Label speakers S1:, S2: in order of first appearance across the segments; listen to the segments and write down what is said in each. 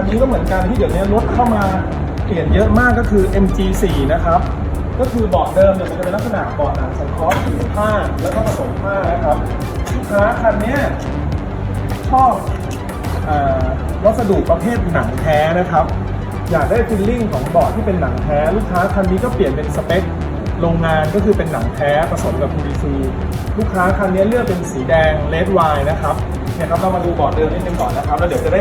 S1: คันนี้ก็เหมือนกันที่เดี๋ยวนี้รถเข้ามาเปลี่ยนเยอะมากก็คือ MG4 นะครับ ก็คือเบาะเดิมเนี่ยมันจะเป็นลักษณะเบาะหนังสังเคราะห์สีผ้าแล้วก็ผสมผ้านะครับลูกค้าคันนี้ชอบอาวัสดุประเภทหนังแท้นะครับ อยากได้ฟิลลิ่งของเบาะที่เป็นหนังแท้ ลูกค้าคันนี้ก็เปลี่ยนเป็นสเปคโรงงานก็คือเป็นหนังแท้ผสมกับ PVC ลูกค้าคันนี้เลือกเป็นสีแดงเลดไวนะครับ นี่ยครับเรามาดูเบาะเดิมนิดนึงก่อนนะครับแล้วเดี๋ยวจะได้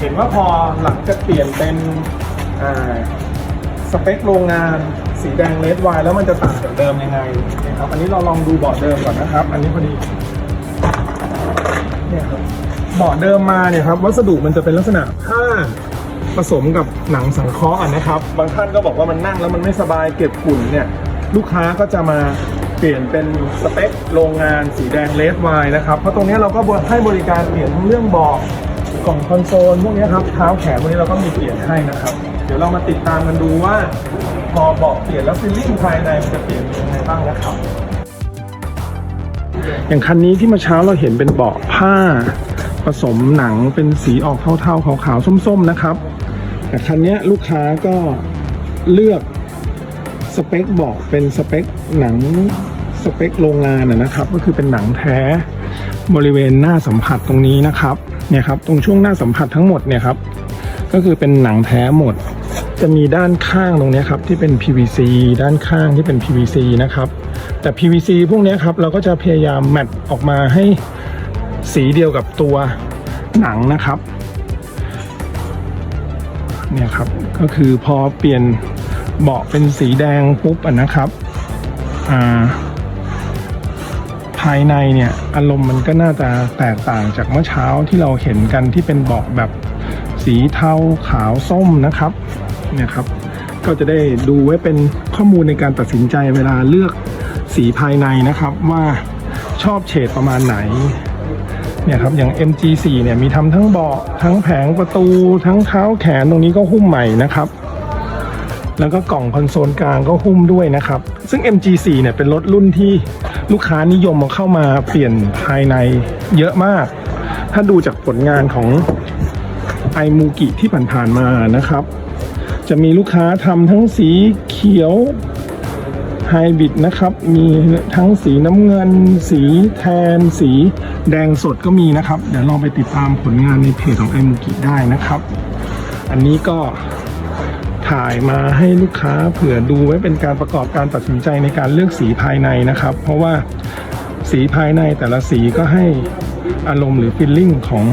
S1: เห็นว่าพอหลังจากเปลี่ยนเป็นสเปคโรงงาน สีแดงเลดไวแล้วมันจะต่างจากเดิมยังไงนะครับอันนี้เราลองดูเบาะเดิมก่อนนะครับ อันนี้พอดีเนี่ยครับเบาะเดิมมาเนี่ยครับวัสดุมันจะเป็นลักษณะผ้าผสมกับหนังสังเคราะห์นะครับ บางท่านก็บอกว่ามันนั่งแล้วมันไม่สบายเก็บฝุ่นเนี่ยลูกค้าก็จะมา เปลี่ยนเป็นสเปคโรงงานสีแดงเลดไวน์นะครับ เพราะตรงนี้เราก็ให้บริการเปลี่ยนทั้งเรื่องเบาะกล่องคอนโซลพวกนี้ครับเท้าแขนพวกนี้เราก็มีเปลี่ยนให้นะครับ เดี๋ยวเรามาติดตามกันดูว่าพอเบอกเปลี่ยนแล้วฟิลลิ่งภายในมันจะเปลี่ยนยังไงบ้างนะครับ อย่างคันนี้ที่มาเช้าเราเห็นเป็นเบาะผ้า ผสมหนังเป็นสีออกเทาๆขาวๆส้มๆนะครับ แต่คันนี้ลูกค้าก็เลือกสเปคเบาะเป็นสเปคหนัง สเปคโรงงานนะครับ ก็คือเป็นหนังแท้บริเวณหน้าสัมผัสตรงนี้นะครับเนี่ยครับตรงช่วงหน้าสัมผัสทั้งหมดเนี่ยครับก็คือเป็นหนังแท้หมด จะมีด้านข้างตรงนี้ครับที่เป็น PVC ด้านข้างที่เป็น PVC นะครับแต่ PVC พวกนี้ครับเราก็จะพยายามแมทออกมาให้สีเดียวกับตัวหนังนะครับเนี่ยครับก็คือพอเปลี่ยนเบาะเป็นสีแดงปุ๊บอะนะครับอ่า ภายในเนี่ยอารมณ์มันก็น่าจะแตกต่างจากเมื่อเช้าที่เราเห็นกันที่เป็นเบาะแบบสีเทาขาวส้มนะครับเนี่ยครับ ก็จะได้ดูไว้เป็นข้อมูลในการตัดสินใจเวลาเลือกสีภายในนะครับว่าชอบเฉดประมาณไหนเนี่ยครับอย่าง MG4 เนี่ยมีทำทั้งเบาะทั้งแผงประตูทั้งเท้าแขนตรงนี้ก็หุ้มใหม่นะครับ แล้วก็กล่องคอนโซลกลางก็หุ้มด้วยนะครับ ซึ่ง MG4 เนี่ยเป็นรถรุ่นที่ลูกค้านิยมมาเข้ามาเปลี่ยนภายในเยอะมาก ถ้าดูจากผลงานของไอมูกิที่ผ่านๆมานะครับ จะมีลูกค้าทำทั้งสีเขียวไฮบริดนะครับ มีทั้งสีน้ำเงิน สีแทน สีแดงสดก็มีนะครับ เดี๋ยวลองไปติดตามผลงานในเพจของไอมูกิได้นะครับ อันนี้ก็ ถ่ายมาให้ลูกค้าเผื่อดูไว้เป็นการประกอบการตัดสินใจในการเลือกสีภายในนะครับ เพราะว่าสีภายในแต่ละสีก็ให้อารมณ์หรือฟิลลิ่งของ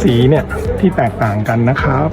S1: สีเนี่ยที่แตกต่างกันนะครับ